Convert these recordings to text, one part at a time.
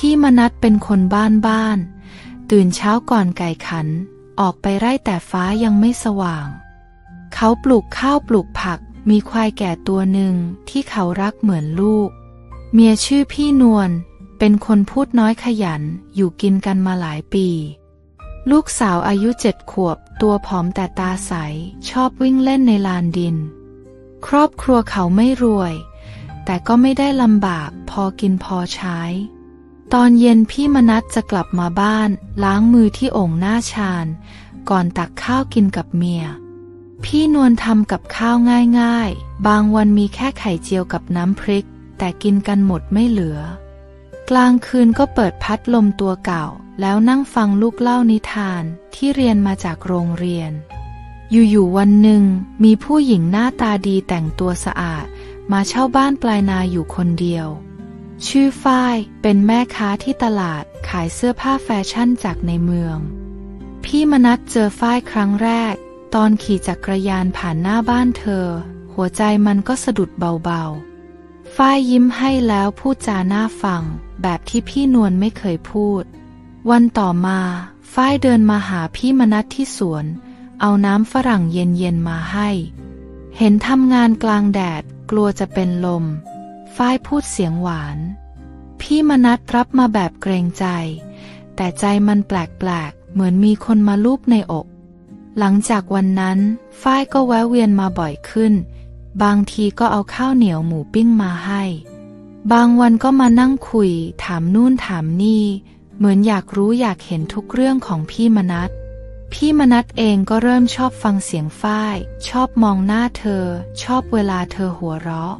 พี่มนัดเป็นคนบ้านบ้าน ตื่นเช้าก่อนไก่ขัน ออกไปไร่แต่ฟ้ายังไม่สว่าง เขาปลูกข้าวปลูกผัก มีควายแก่ตัวหนึ่งที่เขารักเหมือนลูก เมียชื่อพี่นวล เป็นคนพูดน้อยขยัน อยู่กินกันมาหลายปี ลูกสาวอายุเจ็ดขวบ ตัวผอมแต่ตาใส ชอบวิ่งเล่นในลานดิน ครอบครัวเขาไม่รวย แต่ก็ไม่ได้ลำบากพอกินพอใช้ ตอนเย็นพี่มนัดจะกลับมาบ้าน ล้างมือที่โอ่งหน้าชานก่อนตักข้าวกินกับเมีย พี่นวลทำกับข้าวง่ายๆ บางวันมีแค่ไข่เจียวกับน้ำพริก แต่กินกันหมดไม่เหลือ กลางคืนก็เปิดพัดลมตัวเก่า แล้วนั่งฟังลูกเล่านิทานที่เรียนมาจากโรงเรียน อยู่ๆวันหนึ่งมีผู้หญิงหน้าตาดีแต่งตัวสะอาด มาเช่าบ้านปลายนาอยู่คนเดียว ชื่อฝ้ายเป็นแม่ค้าที่ตลาดขายเสื้อผ้าแฟชั่นจากในเมือง พี่มนัดเจอฝ้ายครั้งแรก ตอนขี่จักรยานผ่านหน้าบ้านเธอ หัวใจมันก็สะดุดเบาๆ ฝ้ายยิ้มให้แล้วพูดจาหน่าฟัง แบบที่พี่นวลไม่เคยพูด วันต่อมาฝ้ายเดินมาหาพี่มนัดที่สวน เอาน้ำฝรั่งเย็นๆมาให้ เห็นทำงานกลางแดดกลัวจะเป็นลม ฝ้ายพูดเสียงหวาน พี่มนัดรับมาแบบเกรงใจ แต่ใจมันแปลกๆ เหมือนมีคนมาลูบในอก หลังจากวันนั้นฝ้ายก็แวะเวียนมาบ่อยขึ้น บางทีก็เอาข้าวเหนียวหมูปิ้งมาให้ บางวันก็มานั่งคุย ถามนู่นถามนี่ เหมือนอยากรู้อยากเห็นทุกเรื่องของพี่มนัดพี่มนัดเองก็เริ่มชอบฟังเสียงฝ้าย ชอบมองหน้าเธอ ชอบเวลาเธอหัวเราะ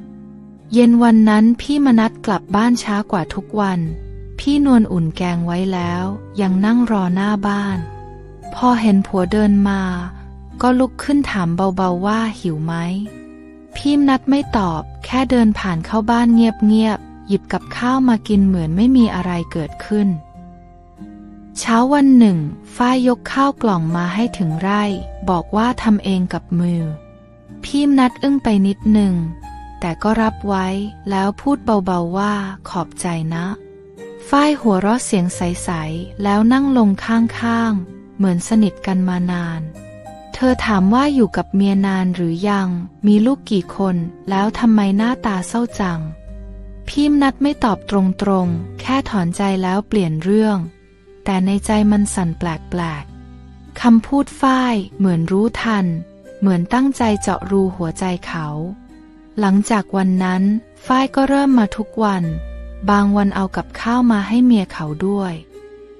เย็นวันนั้นพี่มนัดกลับบ้านช้ากว่าทุกวัน พี่นวลอุ่นแกงไว้แล้ว ยังนั่งรอหน้าบ้าน พอเห็นผัวเดินมา ก็ลุกขึ้นถามเบาๆว่าหิวไหม พี่มนัดไม่ตอบ แค่เดินผ่านเข้าบ้านเงียบๆ หยิบกับข้าวมากินเหมือนไม่มีอะไรเกิดขึ้น เช้าวันหนึ่ง ฝ้ายยกข้าวกล่องมาให้ถึงไร่ บอกว่าทำเองกับมือ พี่มนัดอึ้งไปนิดหนึ่ง แต่ก็รับไว้แล้วพูดเบาๆว่าขอบใจนะ ฝ้ายหัวเราะเสียงใสๆ แล้วนั่งลงข้างๆ เหมือนสนิทกันมานาน เธอถามว่าอยู่กับเมียนานหรือยัง มีลูกกี่คน แล้วทำไมหน้าตาเศร้าจังพี่มนัดไม่ตอบตรงๆ แค่ถอนใจแล้วเปลี่ยนเรื่อง แต่ในใจมันสั่นแปลกๆ คำพูดฝ้ายเหมือนรู้ทัน เหมือนตั้งใจเจาะรูหัวใจเขา หลังจากวันนั้น ฝ้ายก็เริ่มมาทุกวัน บางวันเอากับข้าวมาให้เมียเขาด้วย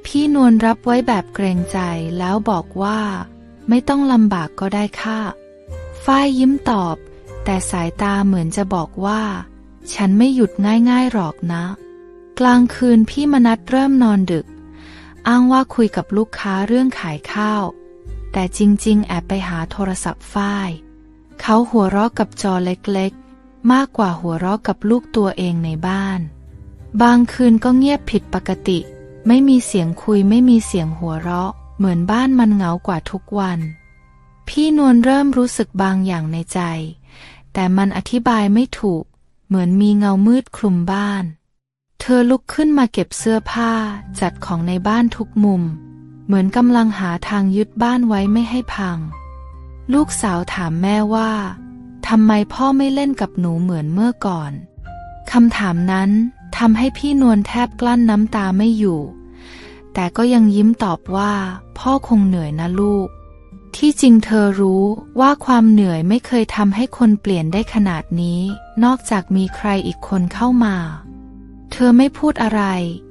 พี่นวลรับไว้แบบเกรงใจแล้วบอกว่า ไม่ต้องลำบากก็ได้ค่ะ ฝ้ายยิ้มตอบ แต่สายตาเหมือนจะบอกว่า ฉันไม่หยุดง่ายๆหรอกนะ กลางคืนพี่มนัดเริ่มนอนดึก อ้างว่าคุยกับลูกค้าเรื่องขายข้าว แต่จริงๆ แอบไปหาโทรศัพท์ฝ้าย เขาหัวเราะกับจอเล็กๆ มากกว่าหัวเราะกับลูกตัวเองในบ้าน บางคืนก็เงียบผิดปกติ ไม่มีเสียงคุยไม่มีเสียงหัวเราะ เหมือนบ้านมันเหงากว่าทุกวัน พี่นวลเริ่มรู้สึกบางอย่างในใจ แต่มันอธิบายไม่ถูก เหมือนมีเงามืดคลุมบ้าน เธอลุกขึ้นมาเก็บเสื้อผ้าจัดของในบ้านทุกมุม เหมือนกำลังหาทางยึดบ้านไว้ไม่ให้พัง ลูกสาวถามแม่ว่า ทำไมพ่อไม่เล่นกับหนูเหมือนเมื่อก่อน คำถามนั้นทำให้พี่นวลแทบกลั้นน้ำตาไม่อยู่ แต่ก็ยังยิ้มตอบว่า พ่อคงเหนื่อยนะลูก ที่จริงเธอรู้ว่าความเหนื่อยไม่เคยทำให้คนเปลี่ยนได้ขนาดนี้ นอกจากมีใครอีกคนเข้ามา เธอไม่พูดอะไร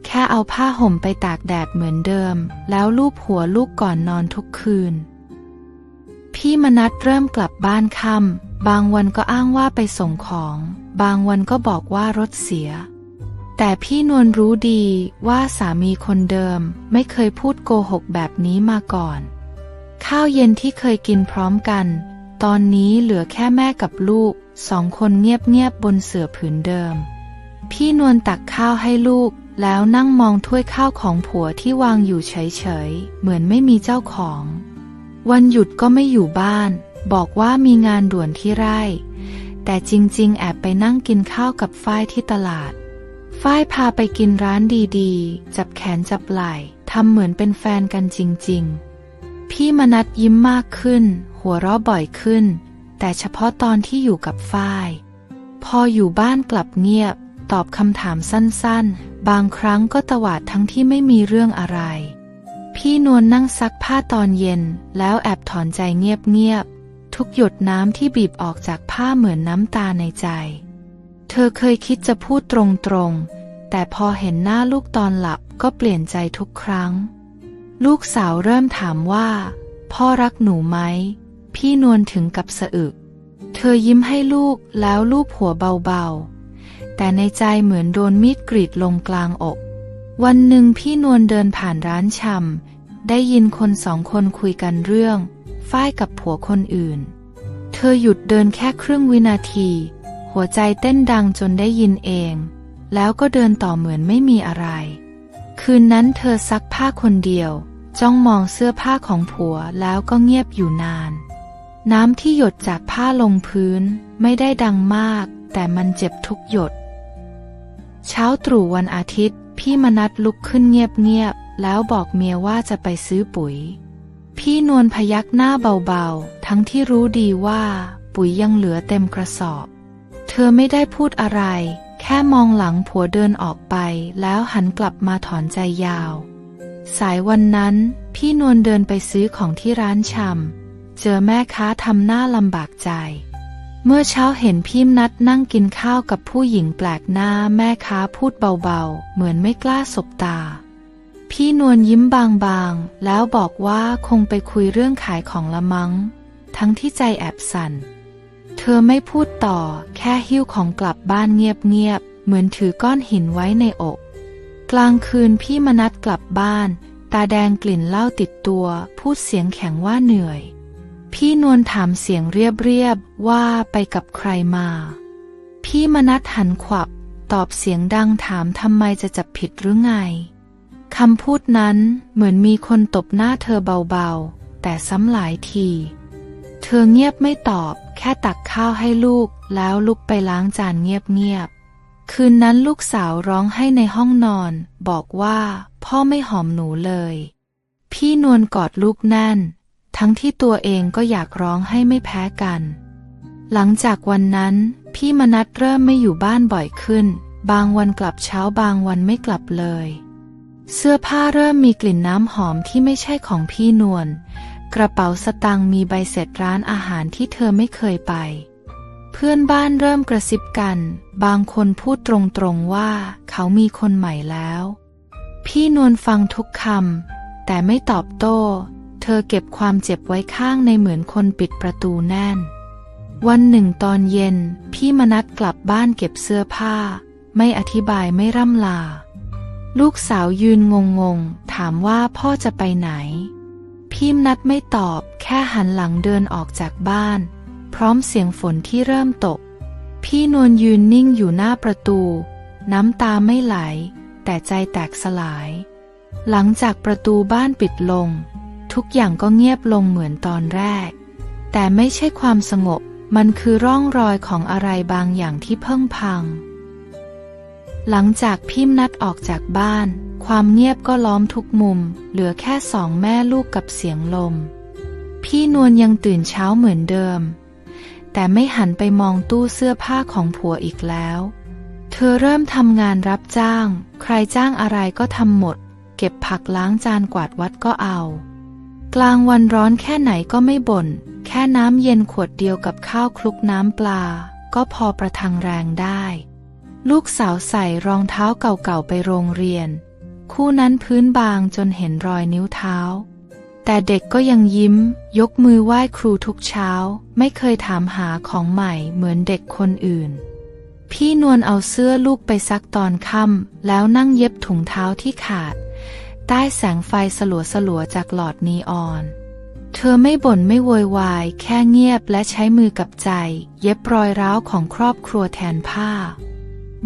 แค่เอาผ้าห่มไปตากแดดเหมือนเดิม แล้วลูบหัวลูกก่อนนอนทุกคืน พี่มนัดเริ่มกลับบ้านค่ำ บางวันก็อ้างว่าไปส่งของ บางวันก็บอกว่ารถเสีย แต่พี่นวลรู้ดีว่าสามีคนเดิมไม่เคยพูดโกหกแบบนี้มาก่อน ข้าวเย็นที่เคยกินพร้อมกัน ตอนนี้เหลือแค่แม่กับลูกสองคนเงียบๆบนเสื่อผืนเดิม พี่นวลตักข้าวให้ลูก แล้วนั่งมองถ้วยข้าวของผัวที่วางอยู่เฉยๆ เหมือนไม่มีเจ้าของ วันหยุดก็ไม่อยู่บ้าน บอกว่ามีงานด่วนที่ไร่ แต่จริงๆ แอบไปนั่งกินข้าวกับฝ้ายที่ตลาด ฝ้ายพาไปกินร้านดีๆ จับแขนจับไหล่ทำเหมือนเป็นแฟนกันจริงๆ พี่มนัดยิ้มมากขึ้น หัวเราะบ่อยขึ้น แต่เฉพาะตอนที่อยู่กับฝ้าย พออยู่บ้านกลับเงียบ ตอบคำถามสั้นๆ บางครั้งก็ตวาดทั้งที่ไม่มีเรื่องอะไรพี่นวลนั่งซักผ้าตอนเย็น แล้วแอบถอนใจเงียบ ทุกหยดน้ำที่บีบออกจากผ้าเหมือนน้ำตาในใจ เธอเคยคิดจะพูดตรงๆ แต่พอเห็นหน้าลูกตอนหลับก็เปลี่ยนใจทุกครั้ง ลูกสาวเริ่มถามว่า พ่อรักหนูไหม พี่นวลถึงกับสะอึก เธอยิ้มให้ลูกแล้วลูบหัวเบาๆ แต่ในใจเหมือนโดนมีดกรีดลงกลางอก วันหนึ่งพี่นวลเดินผ่านร้านชำได้ยินคนสองคนคุยกันเรื่อง ฝ้ายกับผัวคนอื่น เธอหยุดเดินแค่ครึ่งวินาที หัวใจเต้นดังจนได้ยินเอง แล้วก็เดินต่อเหมือนไม่มีอะไร คืนนั้นเธอซักผ้าคนเดียว จ้องมองเสื้อผ้าของผัวแล้วก็เงียบอยู่นาน น้ำที่หยดจากผ้าลงพื้นไม่ได้ดังมาก แต่มันเจ็บทุกหยด เช้าตรู่วันอาทิตย์ พี่มนัดลุกขึ้นเงียบๆแล้วบอกเมียว่าจะไปซื้อปุ๋ย พี่นวลพยักหน้าเบาๆ ทั้งที่รู้ดีว่า ปุ๋ยยังเหลือเต็มกระสอบ เธอไม่ได้พูดอะไร แค่มองหลังผัวเดินออกไป แล้วหันกลับมาถอนใจยาว สายวันนั้น พี่นวลเดินไปซื้อของที่ร้านชำเจอแม่ค้าทำหน้าลำบากใจ เมื่อเช้าเห็นพี่นัดนั่งกินข้าวกับผู้หญิงแปลกหน้าแม่ค้าพูดเบาๆ เหมือนไม่กล้าสบตา พี่นวลยิ้มบางๆ แล้วบอกว่าคงไปคุยเรื่องขายของละมัง้ง ทั้งที่ใจแอบสั่น เธอไม่พูดต่อ แค่หิ้วของกลับบ้านเงียบๆ เหมือนถือก้อนหินไว้ในอก กลางคืนพี่มนัดกลับบ้าน ตาแดงกลิ่นเหล้าติดตัว พูดเสียงแข็งว่าเหนื่อย พี่นวลถามเสียงเรียบๆ ว่าไปกับใครมา พี่มนัดหันขวับ ตอบเสียงดังถามทำไมจะจับผิดหรือไง คำพูดนั้นเหมือนมีคนตบหน้าเธอเบาๆ แต่ซ้ำหลายที เธอเงียบไม่ตอบ แค่ตักข้าวให้ลูก แล้วลุกไปล้างจานเงียบๆ คืนนั้นลูกสาวร้องให้ในห้องนอน บอกว่าพ่อไม่หอมหนูเลย พี่นวลกอดลูกแน่น ทั้งที่ตัวเองก็อยากร้องให้ไม่แพ้กัน หลังจากวันนั้นพี่มนัดเริ่มไม่อยู่บ้านบ่อยขึ้น บางวันกลับเช้าบางวันไม่กลับเลย เสื้อผ้าเริ่มมีกลิ่นน้ำหอมที่ไม่ใช่ของพี่นวล กระเป๋าสตางค์มีใบเสร็จร้านอาหารที่เธอไม่เคยไป เพื่อนบ้านเริ่มกระซิบกัน บางคนพูดตรงๆว่าเขามีคนใหม่แล้ว พี่นวลฟังทุกคำแต่ไม่ตอบโต้ เธอเก็บความเจ็บไว้ข้างในเหมือนคนปิดประตูแน่น วันหนึ่งตอนเย็น พี่มนัดกลับบ้านเก็บเสื้อผ้า ไม่อธิบายไม่ร่ำลา ลูกสาวยืนงงงๆถามว่าพ่อจะไปไหน พี่มนัดไม่ตอบแค่หันหลังเดินออกจากบ้าน พร้อมเสียงฝนที่เริ่มตก พี่นวลยืนนิ่งอยู่หน้าประตู น้ำตาไม่ไหล แต่ใจแตกสลาย หลังจากประตูบ้านปิดลง ทุกอย่างก็เงียบลงเหมือนตอนแรก แต่ไม่ใช่ความสงบ มันคือร่องรอยของอะไรบางอย่างที่เพิ่งพัง หลังจากพิมนัดออกจากบ้าน ความเงียบก็ล้อมทุกมุม เหลือแค่สองแม่ลูกกับเสียงลม พี่นวลยังตื่นเช้าเหมือนเดิม แต่ไม่หันไปมองตู้เสื้อผ้าของผัวอีกแล้ว เธอเริ่มทำงานรับจ้าง ใครจ้างอะไรก็ทำหมด เก็บผักล้างจานกวาดวัดก็เอา กลางวันร้อนแค่ไหนก็ไม่บ่น แค่น้ำเย็นขวดเดียวกับข้าวคลุกน้ำปลา ก็พอประทังแรงได้ ลูกสาวใส่รองเท้าเก่าๆไปโรงเรียน คู่นั้นพื้นบางจนเห็นรอยนิ้วเท้า แต่เด็กก็ยังยิ้ม ยกมือไหว้ครูทุกเช้า ไม่เคยถามหาของใหม่เหมือนเด็กคนอื่น พี่นวลเอาเสื้อลูกไปซักตอนค่ำแล้วนั่งเย็บถุงเท้าที่ขาด ใต้แสงไฟสลัวๆจากหลอดนีออนเธอไม่บ่นไม่โวยวาย แค่เงียบและใช้มือกับใจ เย็บรอยร้าวของครอบครัวแทนผ้า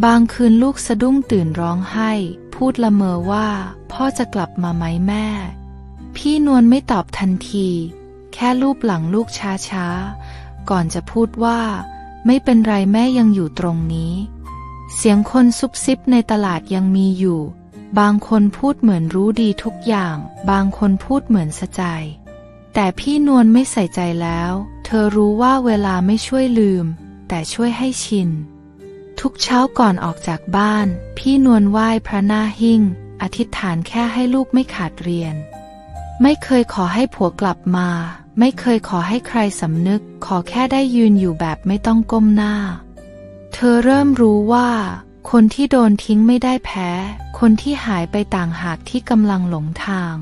บางคืนลูกสะดุ้งตื่นร้องไห้ พูดละเมอว่า พ่อจะกลับมาไหมแม่ พี่นวลไม่ตอบทันที แค่ลูบหลังลูกช้าๆ ก่อนจะพูดว่า ไม่เป็นไรแม่ยังอยู่ตรงนี้ เสียงคนซุบซิบในตลาดยังมีอยู่ บางคนพูดเหมือนรู้ดีทุกอย่าง บางคนพูดเหมือนสะใจ แต่พี่นวลไม่ใส่ใจแล้ว เธอรู้ว่าเวลาไม่ช่วยลืม แต่ช่วยให้ชิน ทุกเช้าก่อนออกจากบ้าน พี่นวลไหว้พระหน้าหิ้งอธิษฐานแค่ให้ลูกไม่ขาดเรียน ไม่เคยขอให้ผัวกลับมา ไม่เคยขอให้ใครสำนึก ขอแค่ได้ยืนอยู่แบบไม่ต้องก้มหน้า เธอเริ่มรู้ว่า คนที่โดนทิ้งไม่ได้แพ้ คนที่หายไปต่างหากที่กำลังหลงทาง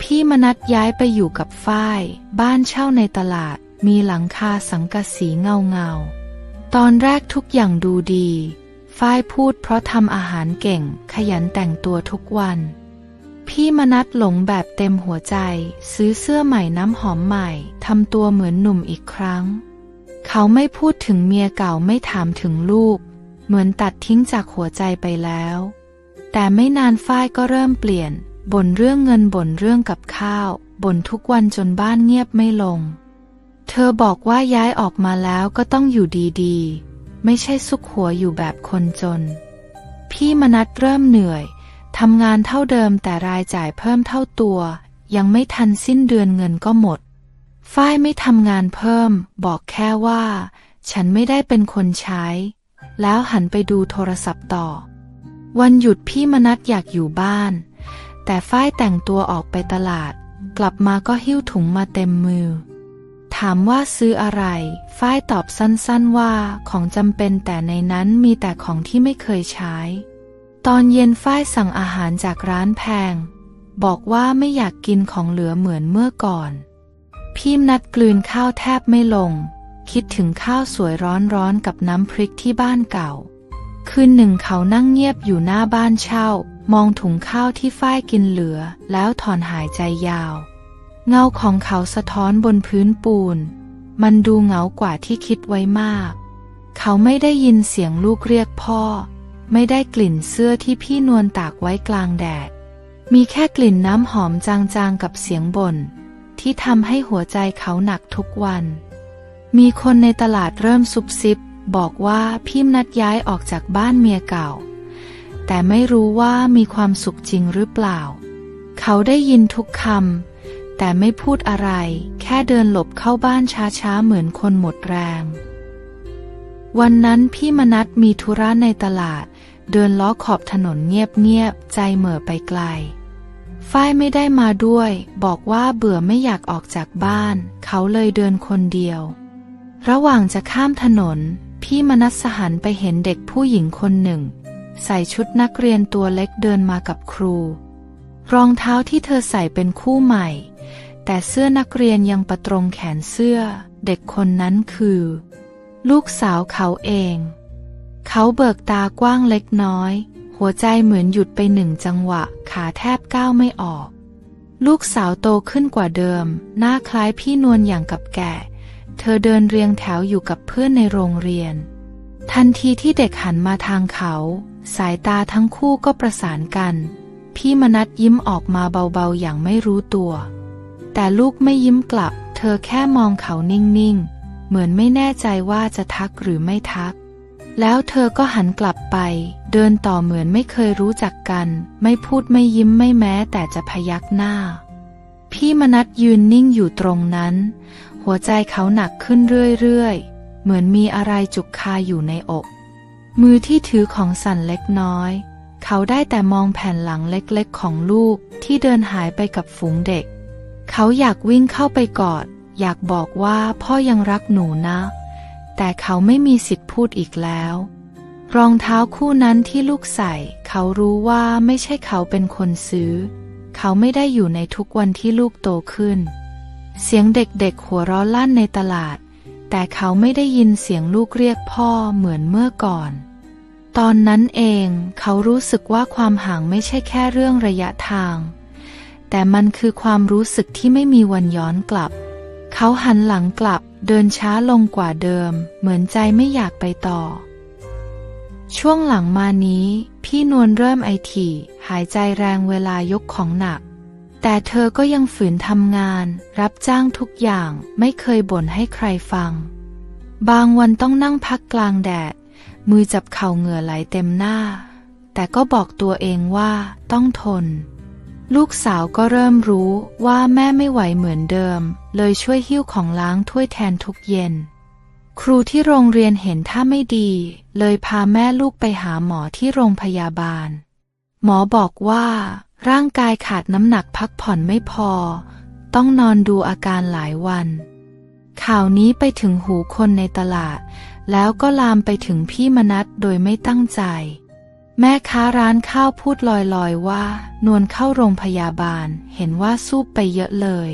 พี่มนัดย้ายไปอยู่กับฝ้าย บ้านเช่าในตลาด มีหลังคาสังกะสีเงาเงา ตอนแรกทุกอย่างดูดี ฝ้ายพูดเพราะทำอาหารเก่ง ขยันแต่งตัวทุกวัน พี่มนัดหลงแบบเต็มหัวใจ ซื้อเสื้อใหม่น้ำหอมใหม่ทำตัวเหมือนหนุ่มอีกครั้ง เขาไม่พูดถึงเมียเก่าไม่ถามถึงลูก เหมือนตัดทิ้งจากหัวใจไปแล้ว แต่ไม่นานฝ้ายก็เริ่มเปลี่ยนบ่นเรื่องเงินบ่นเรื่องกับข้าวบ่นทุกวันจนบ้านเงียบไม่ลง เธอบอกว่าย้ายออกมาแล้วก็ต้องอยู่ดีๆ ไม่ใช่ซุกหัวอยู่แบบคนจน พี่มนัดเริ่มเหนื่อยทำงานเท่าเดิมแต่รายจ่ายเพิ่มเท่าตัว ยังไม่ทันสิ้นเดือนเงินก็หมด ฝ้ายไม่ทำงานเพิ่ม บอกแค่ว่า ฉันไม่ได้เป็นคนใช้ แล้วหันไปดูโทรศัพท์ต่อ วันหยุดพี่มนัดอยากอยู่บ้าน แต่ฝ้ายแต่งตัวออกไปตลาด กลับมาก็หิ้วถุงมาเต็มมือ ถามว่าซื้ออะไร ฝ้ายตอบสั้นๆว่าของจำเป็นแต่ในนั้นมีแต่ของที่ไม่เคยใช้ ตอนเย็นฝ้ายสั่งอาหารจากร้านแพง บอกว่าไม่อยากกินของเหลือเหมือนเมื่อก่อน พี่นัดกลืนข้าวแทบไม่ลง คิดถึงข้าวสวยร้อนๆกับน้ำพริกที่บ้านเก่า คืนหนึ่งเขานั่งเงียบอยู่หน้าบ้านเช่า มองถุงข้าวที่ฝ้ายกินเหลือ แล้วถอนหายใจยาว เงาของเขาสะท้อนบนพื้นปูน มันดูเหงากว่าที่คิดไว้มาก เขาไม่ได้ยินเสียงลูกเรียกพ่อ ไม่ได้กลิ่นเสื้อที่พี่นวลตากไว้กลางแดด มีแค่กลิ่นน้ำหอมจางๆกับเสียงบ่นที่ทำให้หัวใจเขาหนักทุกวัน มีคนในตลาดเริ่มซุบซิบ บอกว่าพี่นัดย้ายออกจากบ้านเมียเก่า แต่ไม่รู้ว่ามีความสุขจริงหรือเปล่า เขาได้ยินทุกคำ แต่ไม่พูดอะไร แค่เดินหลบเข้าบ้านช้าๆ เหมือนคนหมดแรง วันนั้นพี่มนัดมีธุระในตลาด เดินล้อขอบถนนเงียบๆ ใจเหม่อไปไกล ฝ้ายไม่ได้มาด้วย บอกว่าเบื่อไม่อยากออกจากบ้าน เขาเลยเดินคนเดียว ระหว่างจะข้ามถนน พี่มนัสหันไปเห็นเด็กผู้หญิงคนหนึ่ง ใส่ชุดนักเรียนตัวเล็กเดินมากับครูรองเท้าที่เธอใส่เป็นคู่ใหม่ แต่เสื้อนักเรียนยังประตรงแขนเสื้อ เด็กคนนั้นคือ ลูกสาวเขาเอง เขาเบิกตากว้างเล็กน้อย หัวใจเหมือนหยุดไปหนึ่งจังหวะ ขาแทบก้าวไม่ออก ลูกสาวโตขึ้นกว่าเดิม หน้าคล้ายพี่นวลอย่างกับแก่ เธอเดินเรียงแถวอยู่กับเพื่อนในโรงเรียน ทันทีที่เด็กหันมาทางเขา สายตาทั้งคู่ก็ประสานกัน พี่มนัดยิ้มออกมาเบาๆอย่างไม่รู้ตัว แต่ลูกไม่ยิ้มกลับ เธอแค่มองเขานิ่งๆ เหมือนไม่แน่ใจว่าจะทักหรือไม่ทัก แล้วเธอก็หันกลับไป เดินต่อเหมือนไม่เคยรู้จักกัน ไม่พูดไม่ยิ้มไม่แม้แต่จะพยักหน้า พี่มนัดยืนนิ่งอยู่ตรงนั้น หัวใจเขาหนักขึ้นเรื่อยๆ เหมือนมีอะไรจุกคาอยู่ในอก มือที่ถือของสั่นเล็กน้อยเขาได้แต่มองแผ่นหลังเล็กๆของลูกที่เดินหายไปกับฝูงเด็ก เขาอยากวิ่งเข้าไปกอด อยากบอกว่าพ่อยังรักหนูนะ แต่เขาไม่มีสิทธิ์พูดอีกแล้ว รองเท้าคู่นั้นที่ลูกใส่ เขารู้ว่าไม่ใช่เขาเป็นคนซื้อ เขาไม่ได้อยู่ในทุกวันที่ลูกโตขึ้น เสียงเด็กๆหัวเราะลั่นในตลาด แต่เขาไม่ได้ยินเสียงลูกเรียกพ่อเหมือนเมื่อก่อน ตอนนั้นเองเขารู้สึกว่าความห่างไม่ใช่แค่เรื่องระยะทาง แต่มันคือความรู้สึกที่ไม่มีวันย้อนกลับ เขาหันหลังกลับ เดินช้าลงกว่าเดิม เหมือนใจไม่อยากไปต่อ ช่วงหลังมานี้ พี่นวลเริ่มไอถี่หายใจแรงเวลายกของหนัก แต่เธอก็ยังฝืนทำงาน รับจ้างทุกอย่างไม่เคยบ่นให้ใครฟัง บางวันต้องนั่งพักกลางแดด มือจับเข่าเหงื่อไหลเต็มหน้า แต่ก็บอกตัวเองว่าต้องทน ลูกสาวก็เริ่มรู้ว่าแม่ไม่ไหวเหมือนเดิม เลยช่วยหิ้วของล้างถ้วยแทนทุกเย็น ครูที่โรงเรียนเห็นท่าไม่ดี เลยพาแม่ลูกไปหาหมอที่โรงพยาบาล หมอบอกว่า ร่างกายขาดน้ำหนักพักผ่อนไม่พอ ต้องนอนดูอาการหลายวัน ข่าวนี้ไปถึงหูคนในตลาด แล้วก็ลามไปถึงพี่มนัสโดยไม่ตั้งใจ แม่ค้าร้านข้าวพูดลอยๆว่า นวลเข้าโรงพยาบาล เห็นว่าสู้ไปเยอะเลย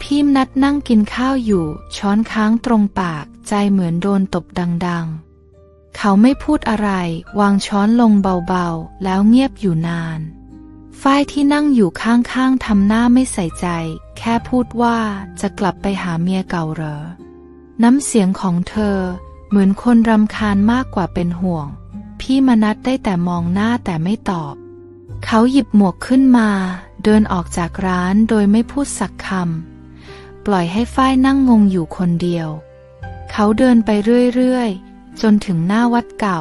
พี่มนัดนั่งกินข้าวอยู่ ช้อนค้างตรงปากใจเหมือนโดนตบดังๆ เขาไม่พูดอะไร วางช้อนลงเบาๆ แล้วเงียบอยู่นาน ฝ้ายที่นั่งอยู่ข้างๆทำหน้าไม่ใส่ใจ แค่พูดว่าจะกลับไปหาเมียเก่าเหรอ น้ำเสียงของเธอ เหมือนคนรำคาญมากกว่าเป็นห่วง พี่มนัดได้แต่มองหน้าแต่ไม่ตอบ เขาหยิบหมวกขึ้นมา เดินออกจากร้านโดยไม่พูดสักคำ ปล่อยให้ฝ้ายนั่งงงอยู่คนเดียว เขาเดินไปเรื่อยๆ จนถึงหน้าวัดเก่า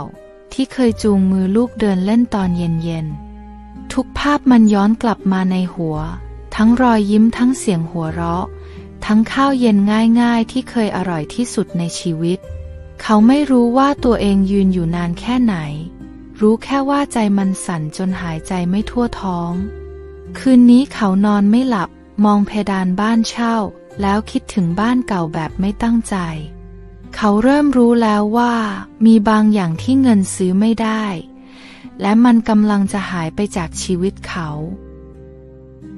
ที่เคยจูงมือลูกเดินเล่นตอนเย็นๆ ทุกภาพมันย้อนกลับมาในหัว ทั้งรอยยิ้มทั้งเสียงหัวเราะ ทั้งข้าวเย็นง่ายๆ ที่เคยอร่อยที่สุดในชีวิต เขาไม่รู้ว่าตัวเองยืนอยู่นานแค่ไหน รู้แค่ว่าใจมันสั่นจนหายใจไม่ทั่วท้อง คืนนี้เขานอนไม่หลับ มองเพดานบ้านเช่า แล้วคิดถึงบ้านเก่าแบบไม่ตั้งใจ เขาเริ่มรู้แล้วว่า มีบางอย่างที่เงินซื้อไม่ได้ และมันกำลังจะหายไปจากชีวิตเขา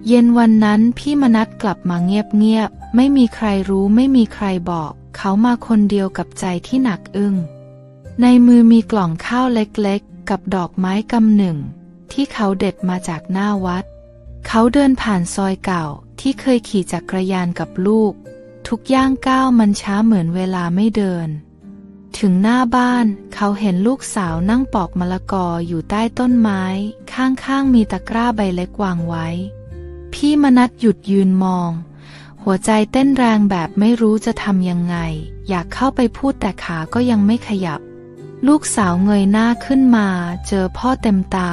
เย็นวันนั้นพี่มนัดกลับมาเงียบๆ ไม่มีใครรู้ไม่มีใครบอก เขามาคนเดียวกับใจที่หนักอึ้ง ในมือมีกล่องข้าวเล็กๆ กับดอกไม้กำหนึ่ง ที่เขาเด็ดมาจากหน้าวัด เขาเดินผ่านซอยเก่าที่เคยขี่จักรยานกับลูก ทุกย่างก้าวมันช้าเหมือนเวลาไม่เดิน ถึงหน้าบ้านเขาเห็นลูกสาวนั่งปอกมะละกออยู่ใต้ต้นไม้ ข้างๆมีตะกร้าใบเล็กวางไว้ พี่มนัดหยุดยืนมอง หัวใจเต้นแรงแบบไม่รู้จะทำยังไง อยากเข้าไปพูดแต่ขาก็ยังไม่ขยับ ลูกสาวเงยหน้าขึ้นมา เจอพ่อเต็มตา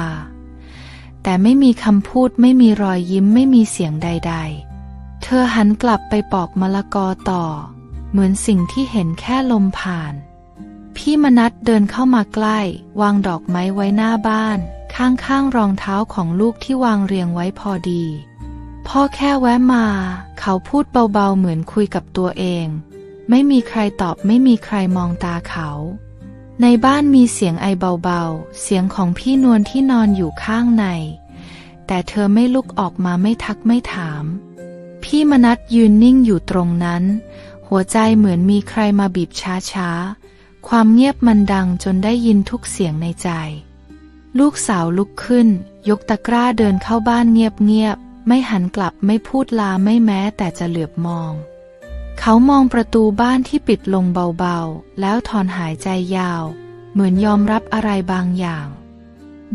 แต่ไม่มีคำพูดไม่มีรอยยิ้มไม่มีเสียงใด ๆ เธอหันกลับไปปอกมะละกอต่อ เหมือนสิ่งที่เห็นแค่ลมผ่าน พี่มนัดเดินเข้ามาใกล้ วางดอกไม้ไว้หน้าบ้าน ข้างๆรองเท้าของลูกที่วางเรียงไว้พอดี พ่อแค่แวะมา เขาพูดเบาๆเหมือนคุยกับตัวเอง ไม่มีใครตอบไม่มีใครมองตาเขา ในบ้านมีเสียงไอเบาๆ เสียงของพี่นวลที่นอนอยู่ข้างใน แต่เธอไม่ลุกออกมาไม่ทักไม่ถาม พี่มนัดยืนนิ่งอยู่ตรงนั้น หัวใจเหมือนมีใครมาบีบช้าๆ ความเงียบมันดังจนได้ยินทุกเสียงในใจ ลูกสาวลุกขึ้น ยกตะกร้าเดินเข้าบ้านเงียบๆ ไม่หันกลับไม่พูดลาไม่แม้แต่จะเหลือบมอง เขามองประตูบ้านที่ปิดลงเบาๆ แล้วถอนหายใจยาว เหมือนยอมรับอะไรบางอย่าง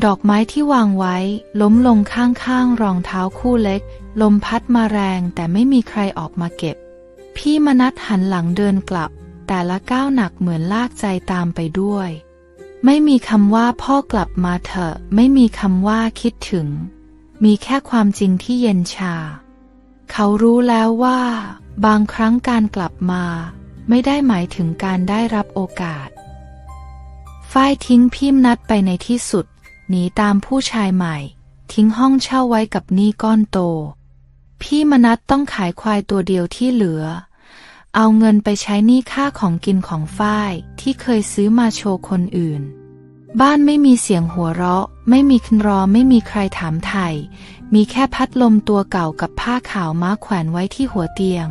ดอกไม้ที่วางไว้ ล้มลงข้างๆรองเท้าคู่เล็ก ลมพัดมาแรงแต่ไม่มีใครออกมาเก็บ พี่มนัดหันหลังเดินกลับ แต่ละก้าวหนักเหมือนลากใจตามไปด้วย ไม่มีคำว่าพ่อกลับมาเถอะ ไม่มีคำว่าคิดถึง มีแค่ความจริงที่เย็นชา เขารู้แล้วว่า บางครั้งการกลับมา ไม่ได้หมายถึงการได้รับโอกาส ฝ้ายทิ้งพิมนัดไปในที่สุด หนีตามผู้ชายใหม่ ทิ้งห้องเช่าไว้กับหนี้ก้อนโต พี่มนัดต้องขายควายตัวเดียวที่เหลือ เอาเงินไปใช้หนี้ค่าของกินของฝ้ายที่เคยซื้อมาโชว์คนอื่น บ้านไม่มีเสียงหัวเราะ ไม่มีคนรอไม่มีใครถามไถ่มีแค่พัดลมตัวเก่ากับผ้าขาวม้าแขวนไว้ที่หัวเตียง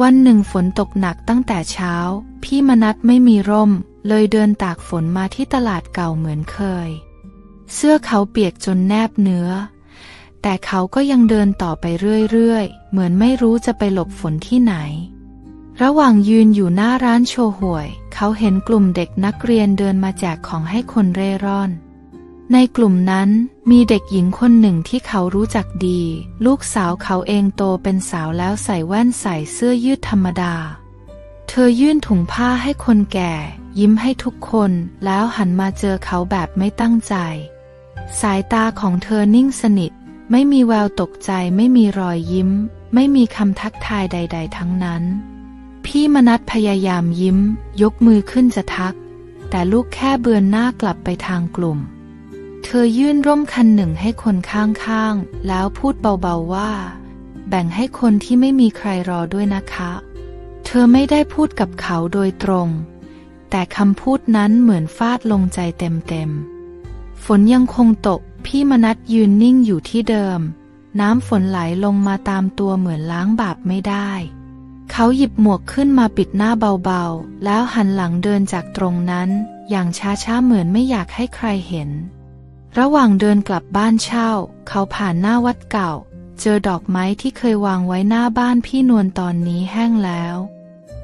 วันหนึ่งฝนตกหนักตั้งแต่เช้า พี่มนัดไม่มีร่ม เลยเดินตากฝนมาที่ตลาดเก่าเหมือนเคย เสื้อเขาเปียกจนแนบเนื้อ แต่เขาก็ยังเดินต่อไปเรื่อยๆ เหมือนไม่รู้จะไปหลบฝนที่ไหน ระหว่างยืนอยู่หน้าร้านโชห่วย เขาเห็นกลุ่มเด็กนักเรียนเดินมาแจกของให้คนเร่ร่อน ในกลุ่มนั้นมีเด็กหญิงคนหนึ่งที่เขารู้จักดี ลูกสาวเขาเองโตเป็นสาวแล้วใส่แว่นใส่เสื้อยืดธรรมดา เธอยื่นถุงผ้าให้คนแก่ ยิ้มให้ทุกคนแล้วหันมาเจอเขาแบบไม่ตั้งใจ สายตาของเธอนิ่งสนิท ไม่มีแววตกใจไม่มีรอยยิ้ม ไม่มีคำทักทายใด ๆ ทั้งนั้น พี่มนัดพยายามยิ้ม ยกมือขึ้นจะทัก แต่ลูกแค่เบือนหน้ากลับไปทางกลุ่ม เธอยื่นร่มคันหนึ่งให้คนข้างๆ แล้วพูดเบาๆว่า แบ่งให้คนที่ไม่มีใครรอด้วยนะคะ เธอไม่ได้พูดกับเขาโดยตรง แต่คำพูดนั้นเหมือนฟาดลงใจเต็มๆ ฝนยังคงตก พี่มนัดยืนนิ่งอยู่ที่เดิม น้ำฝนไหลลงมาตามตัวเหมือนล้างบาปไม่ได้ เขาหยิบหมวกขึ้นมาปิดหน้าเบาๆ แล้วหันหลังเดินจากตรงนั้น อย่างช้าๆเหมือนไม่อยากให้ใครเห็น ระหว่างเดินกลับบ้านเช่า เขาผ่านหน้าวัดเก่า เจอดอกไม้ที่เคยวางไว้หน้าบ้านพี่นวลตอนนี้แห้งแล้ว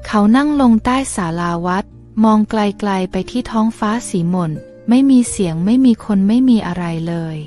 เขานั่งลงใต้ศาลาวัด มองไกลๆไปที่ท้องฟ้าสีหม่น ไม่มีเสียงไม่มีคนไม่มีอะไรเลย